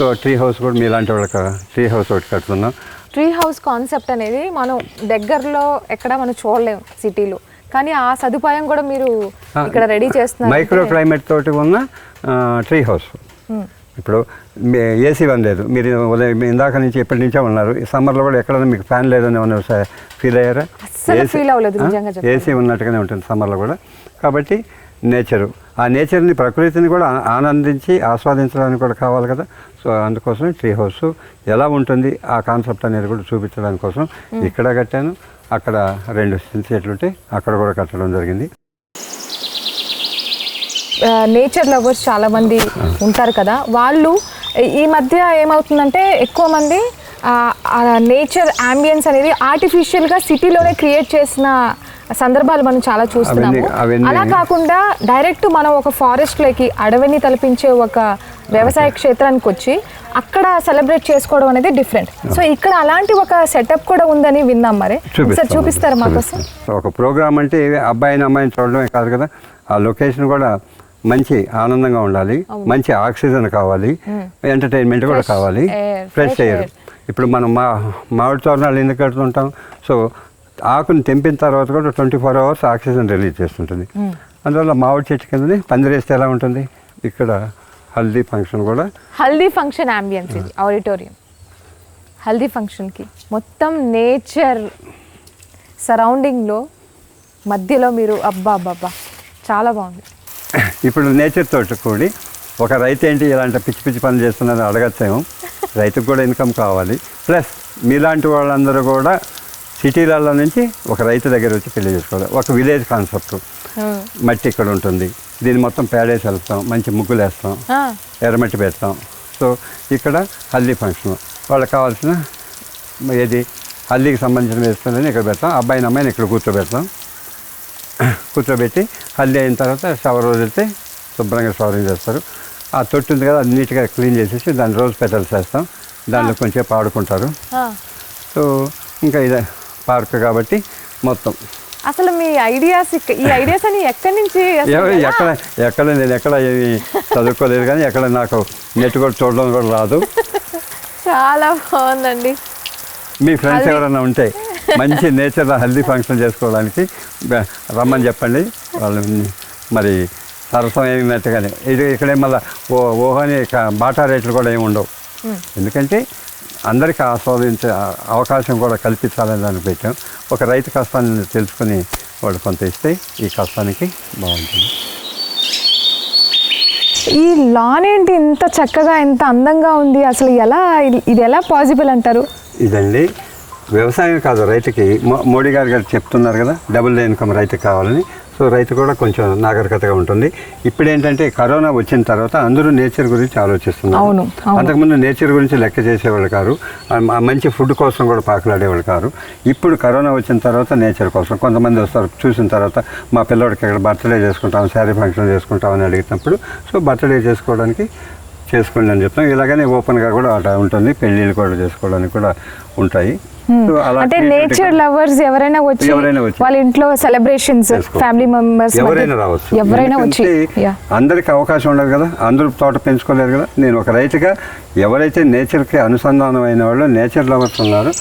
So tree house కూడా మీలాంటి వాళ్ళకి ట్రీ హౌస్ ఒకటి కడుతున్నాం ట్రీ హౌస్ కాన్సెప్ట్ అనేది మనం దగ్గరలో ఎక్కడ మనం చూడలేం సిటీలో. కానీ ఆ సదుపాయం కూడా మీరు ఇక్కడ రెడీ చేస్తున్నారు. మైక్రో క్లైమేట్ తోటి ఉన్న ట్రీ హౌస్. ఇప్పుడు ఏసీ వన్ లేదు. మీరు ఉదయం ఇందాక నుంచి ఎప్పటి నుంచో ఉన్నారు. ఈ సమ్మర్లో కూడా ఎక్కడైనా మీకు ఫ్యాన్ లేదని ఏమన్నా ఫీల్ అయ్యారా. ఏసీ ఉన్నట్టుగానే ఉంటుంది సమ్మర్లో కూడా. కాబట్టి నేచరు. ఆ నేచర్ని ప్రకృతిని కూడా ఆనందించి ఆస్వాదించడానికి కూడా కావాలి కదా. సో అందుకోసం ట్రీ హౌస్ ఎలా ఉంటుంది ఆ కాన్సెప్ట్ అనేది కూడా చూపించడానికి కోసం ఇక్కడ కట్టాను. అక్కడ రెండు ఉంటే అక్కడ కూడా కట్టడం జరిగింది. నేచర్ లవర్స్ చాలా మంది ఉంటారు కదా. వాళ్ళు ఈ మధ్య ఏమవుతుందంటే ఎక్కువ మంది నేచర్ అంబియన్స్ అనేది ఆర్టిఫిషియల్గా సిటీలోనే క్రియేట్ చేసిన సందర్భాలు మనం చాలా చూస్తున్నాము. అలా కాకుండా డైరెక్ట్ మనం ఒక ఫారెస్ట్లోకి అడవిని తలపించే ఒక వ్యవసాయ క్షేత్రానికి వచ్చి అక్కడ సెలబ్రేట్ చేసుకోవడం అనేది డిఫరెంట్ సో ఇక్కడ అలాంటి ఒక సెటప్ కూడా ఉందని విన్నాం మరి. చూపిస్తారా మాకోసం. ఒక ప్రోగ్రామ్ అంటే అబ్బాయిని అమ్మాయిని చూడడమే కాదు కదా. ఆ లొకేషన్ కూడా మంచి ఆనందంగా ఉండాలి. మంచి ఆక్సిజన్ కావాలి. ఎంటర్టైన్మెంట్ కూడా Fresh కావాలి. Fresh air air. ఇప్పుడు మనం మా మామిడి తోరణాలు ఎందుకు కడుతుంటాం? సో ఆకుని తెంపిన తర్వాత కూడా twenty four hours oxygen release చేస్తుంటుంది. అందువల్ల మామిడి చెట్టు కిందని పందిరేస్తే ఎలా ఉంటుంది? ఇక్కడ హల్దీ ఫంక్షన్ కూడా హల్దీ ఫంక్షన్ అంబియన్స్ ఇది ఆడిటోరియం. హల్దీ ఫంక్షన్కి మొత్తం నేచర్ సరౌండింగ్లో మధ్యలో మీరు అబ్బా అబ్బా చాలా బాగుంది. ఇప్పుడు నేచర్ తోటి కూడి ఒక రైతు ఏంటి ఇలాంటి పిచ్చి పిచ్చి పనులు చేస్తున్నారని అడగచ్చేమో. రైతుకు కూడా ఇన్కమ్ కావాలి. ప్లస్ మీలాంటి వాళ్ళందరూ కూడా సిటీలలో నుంచి ఒక రైతు దగ్గర వచ్చి పెళ్ళి చేసుకోవాలి. ఒక విలేజ్ కాన్సెప్ట్. మట్టి ఇక్కడ ఉంటుంది. దీన్ని మొత్తం పేడేసి వెళ్తాం. మంచి ముగ్గులు వేస్తాం. ఎర్రమట్టి పెడతాం. సో ఇక్కడ హల్దీ ఫంక్షన్. వాళ్ళకి కావాల్సిన ఏది? హల్దీకి సంబంధించిన వేస్తుందని ఇక్కడ పెడతాం. అబ్బాయిని అమ్మాయిని ఇక్కడ కూర్చోబెడతాం. కూర్చోబెట్టి హల్దీ అయిన తర్వాత షవర్ వదిలితే శుభ్రంగా షవరింగ్ చేస్తారు. ఆ తొట్టు ఉంది కదా అది నీట్గా క్లీన్ చేసేసి దాన్ని రోజు పెటల్స్ వేస్తాం దాంట్లో కొంచెం ఆడుకుంటారు. ఆ. సో ఇంకా ఇదే. పార్క్ కాబట్టి మొత్తం. అసలు మీ ఐడియాస్ ఈ ఐడియాస్ అని ఎక్కడి నుంచి? ఎక్కడ ఎక్కడ నేను ఎక్కడ ఏమి చదువుకోలేదు కానీ ఎక్కడ నాకు నెట్ కూడా చూడడం కూడా రాదు. చాలా బాగుందండి. మీ ఫ్రెండ్స్ ఎవరైనా ఉంటే మంచి నేచర్లో హెల్దీ ఫంక్షన్ చేసుకోవడానికి రమ్మని చెప్పండి. వాళ్ళు మరి సరసం అయినట్టుగానే ఇది ఇక్కడే మళ్ళీ ఓ ఓహని బాటా రేట్లు కూడా ఏమి ఉండవు. ఎందుకంటే అందరికీ ఆస్వాదించే అవకాశం కూడా కల్పించాలని దాన్ని పెట్టాం. ఒక రైతు కష్టాన్ని తెలుసుకుని వాడు కొంత ఇస్తే ఈ కష్టానికి బాగుంటుంది. ఈ లాన్ ఏంటి ఇంత చక్కగా ఎంత అందంగా ఉంది? అసలు ఎలా ఇది ఎలా పాసిబుల్ అంటారు? ఇదండి వ్యవసాయం కాదు రైతుకి. మోడీ గారు గారు చెప్తున్నారు కదా డబుల్ ఇన్కమ్ రైతుకి కావాలని. సో రైతు కూడా కొంచెం నాగరికతగా ఉంటుంది. ఇప్పుడు ఏంటంటే కరోనా వచ్చిన తర్వాత అందరూ నేచర్ గురించి ఆలోచిస్తున్నారు. అంతకుముందు నేచర్ గురించి లెక్క చేసేవాళ్ళు కారు. మంచి ఫుడ్ కోసం కూడా పాకులాడేవాళ్ళు కారు. ఇప్పుడు కరోనా వచ్చిన తర్వాత నేచర్ కోసం కొంతమంది వస్తారు. చూసిన తర్వాత మా పిల్లోడికి ఇక్కడ బర్త్డే చేసుకుంటాం శారీ ఫంక్షన్ చేసుకుంటాం అని అడిగినప్పుడు సో బర్త్డే చేసుకోవడానికి చేసుకోండి అని చెప్తాం. ఇలాగనే ఓపెన్గా కూడా అట్లా ఉంటుంది. పెళ్ళిళ్ళు కూడా చేసుకోవడానికి కూడా ఉంటాయి. అంటే నేచర్ లవర్స్ ఎవరైనా వచ్చి వాళ్ళ ఇంట్లో సెలబ్రేషన్స్. ఫ్యామిలీ మెంబర్స్ ఎవరైనా రావచ్చు. ఎవరైనా వచ్చి అందరికీ అవకాశం ఉండదు కదా. అందరూ తోట పెంచుకోలేరు కదా. నేను ఒక రైతుగా ఎవరైతే నేచర్కి అనుసంధానం అయిన వాళ్ళు నేచర్ లవర్స్ ఉన్నారు